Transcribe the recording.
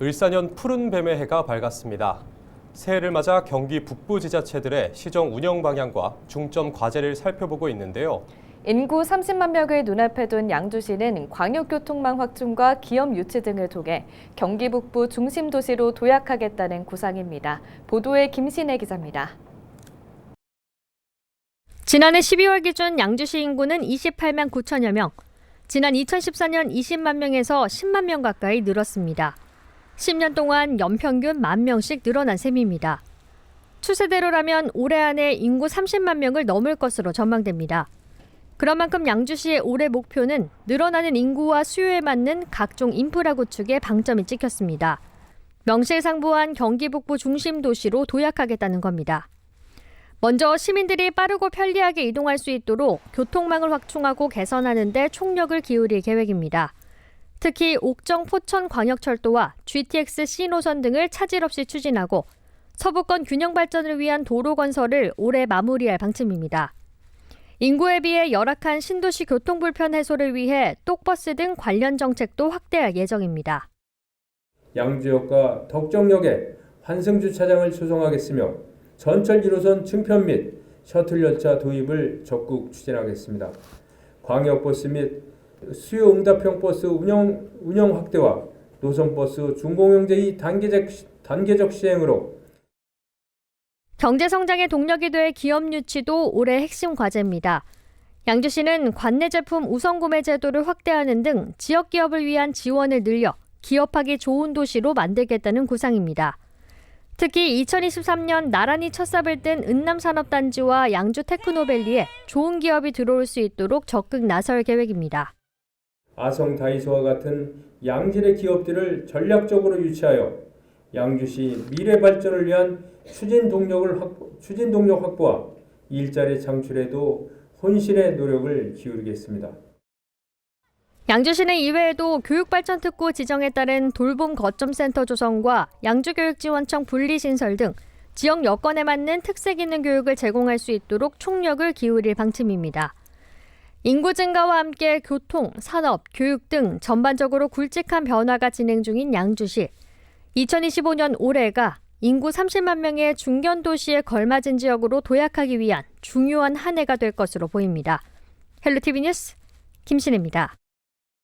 을사년 푸른 뱀의 해가 밝았습니다. 새해를 맞아 경기 북부 지자체들의 시정 운영 방향과 중점 과제를 살펴보고 있는데요. 인구 30만 명을 눈앞에 둔 양주시는 광역교통망 확충과 기업 유치 등을 통해 경기 북부 중심 도시로 도약하겠다는 구상입니다. 보도에 김신혜 기자입니다. 지난해 12월 기준 양주시 인구는 28만 9천여 명, 지난 2014년 20만 명에서 10만 명 가까이 늘었습니다. 10년 동안 연평균 만 명씩 늘어난 셈입니다. 추세대로라면 올해 안에 인구 30만 명을 넘을 것으로 전망됩니다. 그런 만큼 양주시의 올해 목표는 늘어나는 인구와 수요에 맞는 각종 인프라 구축에 방점이 찍혔습니다. 명실상부한 경기 북부 중심 도시로 도약하겠다는 겁니다. 먼저 시민들이 빠르고 편리하게 이동할 수 있도록 교통망을 확충하고 개선하는 데 총력을 기울일 계획입니다. 특히 옥정 포천 광역철도와 GTX C 노선 등을 차질 없이 추진하고 서부권 균형 발전을 위한 도로 건설을 올해 마무리할 방침입니다. 인구에 비해 열악한 신도시 교통 불편 해소를 위해 똑버스 등 관련 정책도 확대할 예정입니다. 양주역과 덕정역에 환승 주차장을 조성하겠으며 전철 1호선 증편 및 셔틀 열차 도입을 적극 추진하겠습니다. 광역버스 및 수요 응답형 버스 운영 운영 확대와 노선 버스 중공영제의 단계적 단계적 시행으로 경제 성장의 동력이 될 기업 유치도 올해 핵심 과제입니다. 양주시는 관내 제품 우선 구매 제도를 확대하는 등 지역 기업을 위한 지원을 늘려 기업하기 좋은 도시로 만들겠다는 구상입니다. 특히 2023년 나란히 첫 삽을 뜬 은남산업단지와 양주 테크노밸리에 좋은 기업이 들어올 수 있도록 적극 나설 계획입니다. 아성 다이소와 같은 양질의 기업들을 전략적으로 유치하여 양주시 미래 발전을 위한 추진 동력을 확보, 추진 동력 확보와 일자리 창출에도 혼신의 노력을 기울이겠습니다. 양주시는 이외에도 교육발전특구 지정에 따른 돌봄 거점센터 조성과 양주교육지원청 분리신설 등 지역 여건에 맞는 특색 있는 교육을 제공할 수 있도록 총력을 기울일 방침입니다. 인구 증가와 함께 교통, 산업, 교육 등 전반적으로 굵직한 변화가 진행 중인 양주시. 2025년 올해가 인구 30만 명의 중견 도시에 걸맞은 지역으로 도약하기 위한 중요한 한 해가 될 것으로 보입니다. 헬로티비 뉴스 김신혜입니다.